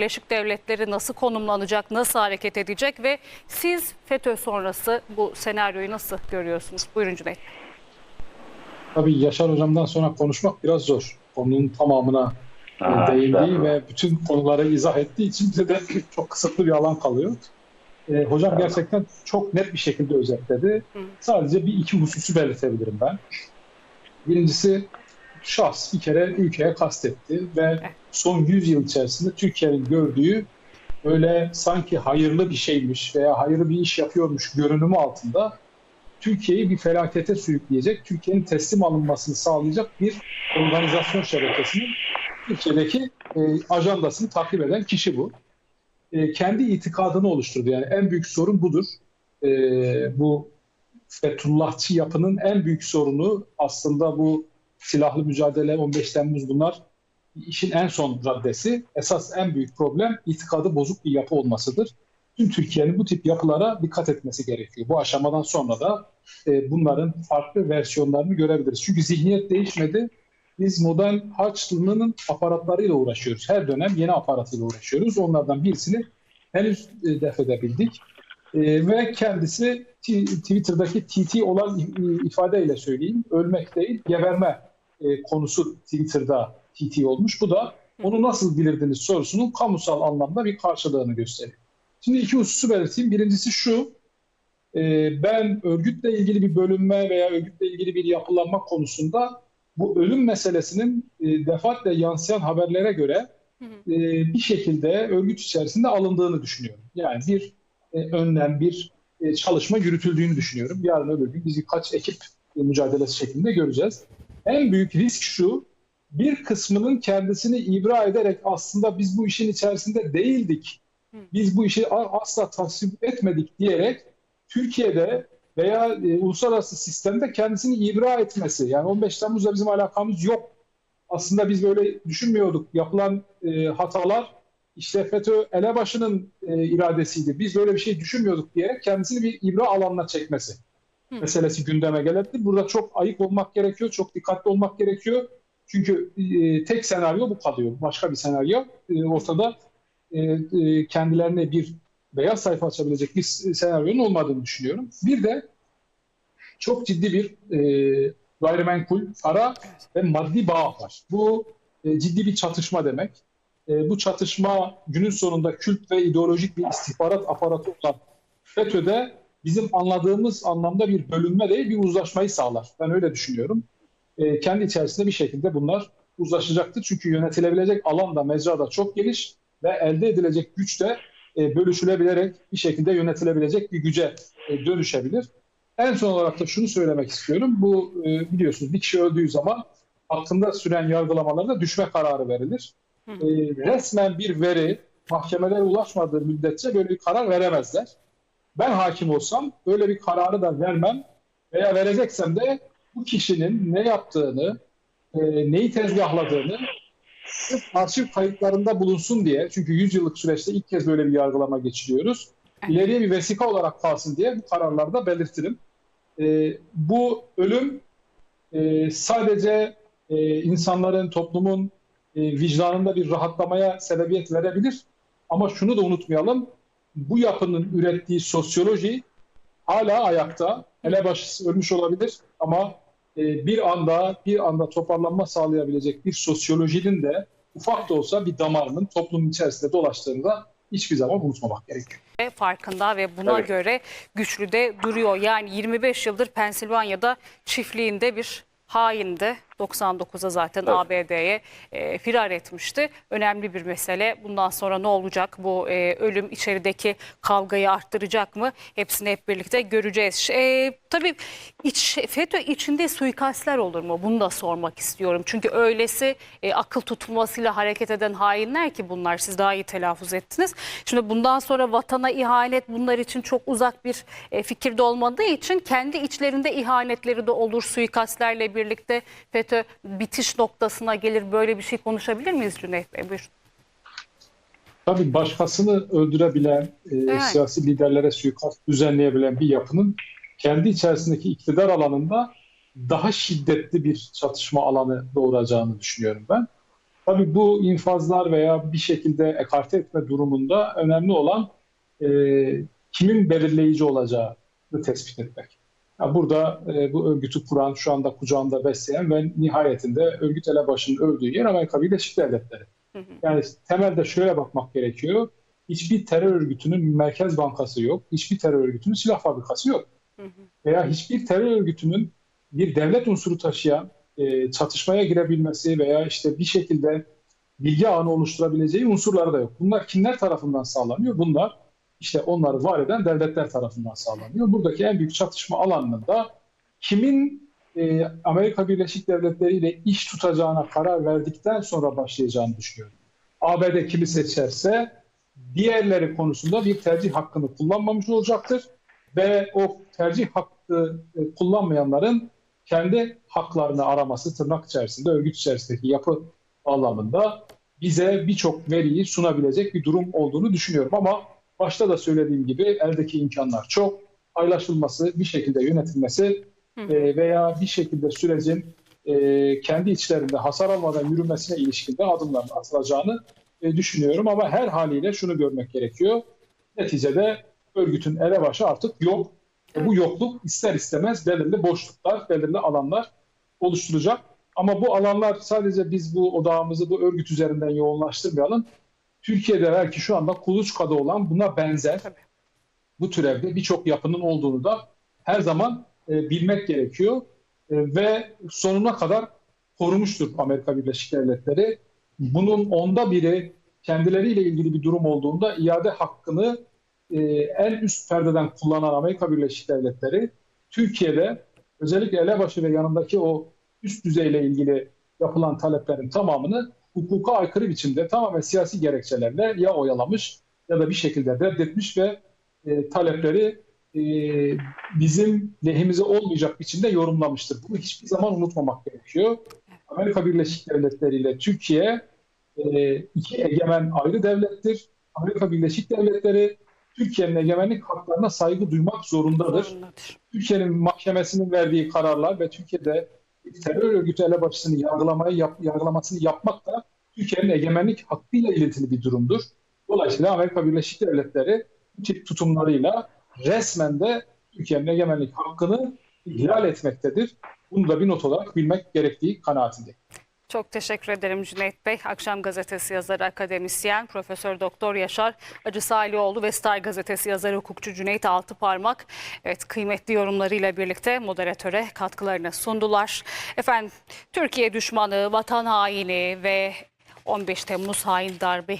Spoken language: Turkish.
Birleşik Devletleri nasıl konumlanacak, nasıl hareket edecek ve siz FETÖ sonrası bu senaryoyu nasıl görüyorsunuz? Buyurun Cüneyt. Tabii Yaşar Hocam'dan sonra konuşmak biraz zor. Konunun tamamına Aha, değindiği ve bütün konuları izah ettiği için bize de çok kısıtlı bir alan kalıyor. E, hocam gerçekten çok net bir şekilde özetledi. Hı. Sadece bir iki hususu belirtebilirim ben. Birincisi şahs bir kere ülkeye kastetti ve son 100 yıl içerisinde Türkiye'nin gördüğü öyle sanki hayırlı bir şeymiş veya hayırlı bir iş yapıyormuş görünümü altında Türkiye'yi bir felakete sürükleyecek, Türkiye'nin teslim alınmasını sağlayacak bir organizasyon şebekesinin Türkiye'deki e, ajandasını takip eden kişi bu. E, kendi itikadını oluşturdu. Yani en büyük sorun budur. E, bu Fethullahçı yapının en büyük sorunu aslında bu silahlı mücadele, 15 Temmuz bunlar işin en son raddesi. Esas en büyük problem itikadı bozuk bir yapı olmasıdır. Tüm Türkiye'nin bu tip yapılara dikkat etmesi gerekiyor. Bu aşamadan sonra da e, bunların farklı versiyonlarını görebiliriz. Çünkü zihniyet değişmedi. Biz modern Haçlı'nın aparatlarıyla uğraşıyoruz. Her dönem yeni aparatıyla uğraşıyoruz. Onlardan birisini henüz e, def edebildik. E, ve kendisi Twitter'daki TT olan ifadeyle söyleyeyim. Ölmek değil, geberme e, konusu Twitter'da TT olmuş. Bu da onu nasıl bilirdiniz sorusunun kamusal anlamda bir karşılığını gösteriyor. Şimdi iki hususu belirteyim. Birincisi şu, e, ben örgütle ilgili bir bölünme veya örgütle ilgili bir yapılanma konusunda bu ölüm meselesinin e, defaatle yansıyan haberlere göre e, bir şekilde örgüt içerisinde alındığını düşünüyorum. Yani bir e, önlem, bir e, çalışma yürütüldüğünü düşünüyorum. Yarın öbür gün biz birkaç ekip mücadelesi şeklinde göreceğiz. En büyük risk şu, bir kısmının kendisini ibra ederek aslında biz bu işin içerisinde değildik, biz bu işi asla tasvip etmedik diyerek Türkiye'de veya e, uluslararası sistemde kendisini ibra etmesi. Yani 15 Temmuz'la bizim alakamız yok. Aslında biz böyle düşünmüyorduk. Yapılan e, hatalar işte FETÖ elebaşının e, iradesiydi. Biz böyle bir şey düşünmüyorduk diyerek kendisini bir ibra alanına çekmesi Meselesi gündeme gelebilir. Burada çok ayık olmak gerekiyor, çok dikkatli olmak gerekiyor. Çünkü e, tek senaryo bu kalıyor. Başka bir senaryo e, ortada e, e, kendilerine bir beyaz sayfa açabilecek bir senaryonun olmadığını düşünüyorum. Bir de çok ciddi bir e, gayrimenkul, para ve maddi bağ var. Bu e, ciddi bir çatışma demek. E, bu çatışma günün sonunda kült ve ideolojik bir istihbarat aparatı olan FETÖ'de bizim anladığımız anlamda bir bölünme değil bir uzlaşmayı sağlar. Ben öyle düşünüyorum. E, kendi içerisinde bir şekilde bunlar uzlaşacaktır. Çünkü yönetilebilecek alan da mecra da çok geniş ve elde edilecek güç de e, bölüşülebilerek bir şekilde yönetilebilecek bir güce e, dönüşebilir. En son olarak da şunu söylemek istiyorum. Bu e, biliyorsunuz bir kişi öldüğü zaman hakkında süren yargılamalarda düşme kararı verilir. Hı. E, resmen bir veri mahkemelere ulaşmadığı müddetçe böyle bir karar veremezler. Ben hakim olsam böyle bir kararı da vermem veya vereceksem de bu kişinin ne yaptığını, e, neyi tezgahladığını sırf arşiv kayıtlarında bulunsun diye çünkü 100 yıllık süreçte ilk kez böyle bir yargılama geçiriyoruz. İleriye bir vesika olarak kalsın diye bu kararlarda belirtirim. E, bu ölüm e, sadece e, insanların, toplumun e, vicdanında bir rahatlamaya sebebiyet verebilir. Ama şunu da unutmayalım, bu yapının ürettiği sosyoloji hala ayakta. Elebaşı ölmüş olabilir ama e, bir anda bir anda toparlanma sağlayabilecek bir sosyolojinin de ufak da olsa bir damarının toplumun içerisinde dolaştığını da hiçbir zaman unutmamak gerekiyor. Farkında ve buna Evet. göre güçlü de duruyor. Yani 25 yıldır Pensilvanya'da çiftliğinde bir haindi. 99'a zaten Evet. ABD'ye e, firar etmişti. Önemli bir mesele. Bundan sonra ne olacak? Bu e, ölüm içerideki kavgayı arttıracak mı? Hepsini hep birlikte göreceğiz. E, tabii iç, FETÖ içinde suikastler olur mu? Bunu da sormak istiyorum. Çünkü öylesi e, akıl tutulmasıyla hareket eden hainler ki bunlar siz daha iyi telaffuz ettiniz. Şimdi bundan sonra vatana ihanet bunlar için çok uzak bir e, fikirde olmadığı için kendi içlerinde ihanetleri de olur. Suikastlerle birlikte FETÖ bitiş noktasına gelir. Böyle bir şey konuşabilir miyiz Cüneyt Bey? Buyurun. Tabii başkasını öldürebilen, e, Evet. siyasi liderlere suikast düzenleyebilen bir yapının kendi içerisindeki iktidar alanında daha şiddetli bir çatışma alanı doğuracağını düşünüyorum ben. Tabii bu infazlar veya bir şekilde ekarte etme durumunda önemli olan e, kimin belirleyici olacağını tespit etmek. Burada e, bu örgütü kuran, şu anda kucağında besleyen ve nihayetinde örgüt elebaşının öldüğü yer Amerika Birleşik Devletleri. Hı hı. Yani temelde şöyle bakmak gerekiyor. Hiçbir terör örgütünün merkez bankası yok. Hiçbir terör örgütünün silah fabrikası yok. Hı hı. Veya hiçbir terör örgütünün bir devlet unsuru taşıyan e, çatışmaya girebilmesi veya işte bir şekilde bilgi ağını oluşturabileceği unsurları da yok. Bunlar kimler tarafından sağlanıyor? Bunlar işte onları var eden devletler tarafından sağlanıyor. Buradaki en büyük çatışma alanında kimin e, Amerika Birleşik Devletleri ile iş tutacağına karar verdikten sonra başlayacağını düşünüyorum. ABD kimi seçerse diğerleri konusunda bir tercih hakkını kullanmamış olacaktır ve o tercih hakkı e, kullanmayanların kendi haklarını araması tırnak içerisinde örgüt içerisindeki yapı anlamında bize birçok veriyi sunabilecek bir durum olduğunu düşünüyorum ama başta da söylediğim gibi eldeki imkanlar çok paylaşılması, bir şekilde yönetilmesi e, veya bir şekilde sürecin e, kendi içlerinde hasar almadan yürümesine ilişkin de adımların atılacağını e, düşünüyorum ama her haliyle şunu görmek gerekiyor. Neticede örgütün elebaşı artık yok. E, Bu yokluk ister istemez belirli boşluklar, belirli alanlar oluşturacak. Ama bu alanlar sadece biz bu odağımızı bu örgüt üzerinden yoğunlaştırmayalım. Türkiye'de belki şu anda kuluçkada olan buna benzer Tabii. bu türevde birçok yapının olduğunu da her zaman e, bilmek gerekiyor. E, ve sonuna kadar korumuştur Amerika Birleşik Devletleri. Bunun onda biri kendileriyle ilgili bir durum olduğunda iade hakkını e, en üst perdeden kullanan Amerika Birleşik Devletleri Türkiye'de özellikle elebaşı ve yanındaki o üst düzeyle ilgili yapılan taleplerin tamamını hukuka aykırı biçimde tamamen siyasi gerekçelerle ya oyalamış ya da bir şekilde reddetmiş ve e, talepleri e, bizim lehimize olmayacak biçimde yorumlamıştır. Bunu hiçbir zaman unutmamak gerekiyor. Amerika Birleşik Devletleri ile Türkiye e, iki egemen ayrı devlettir. Amerika Birleşik Devletleri Türkiye'nin egemenlik haklarına saygı duymak zorundadır. Türkiye'nin mahkemesinin verdiği kararlar ve Türkiye'de terör örgütü elebaşısını yargılamayı yap, yargılamasını yapmak da Türkiye'nin egemenlik hakkıyla ilintili bir durumdur. Dolayısıyla Amerika Birleşik Devletleri bu tip tutumlarıyla resmen de Türkiye'nin egemenlik hakkını ihlal etmektedir. Bunu da bir not olarak bilmek gerektiği kanaatindeyim. Çok teşekkür ederim Cüneyt Bey. Akşam Gazetesi yazarı, akademisyen, Profesör Doktor Yaşar Acı Salioğlu ve Star Gazetesi yazarı, hukukçu Cüneyt Altıparmak. Evet kıymetli yorumlarıyla birlikte moderatöre katkılarını sundular. Efendim Türkiye düşmanı, vatan haini ve 15 Temmuz hain darbe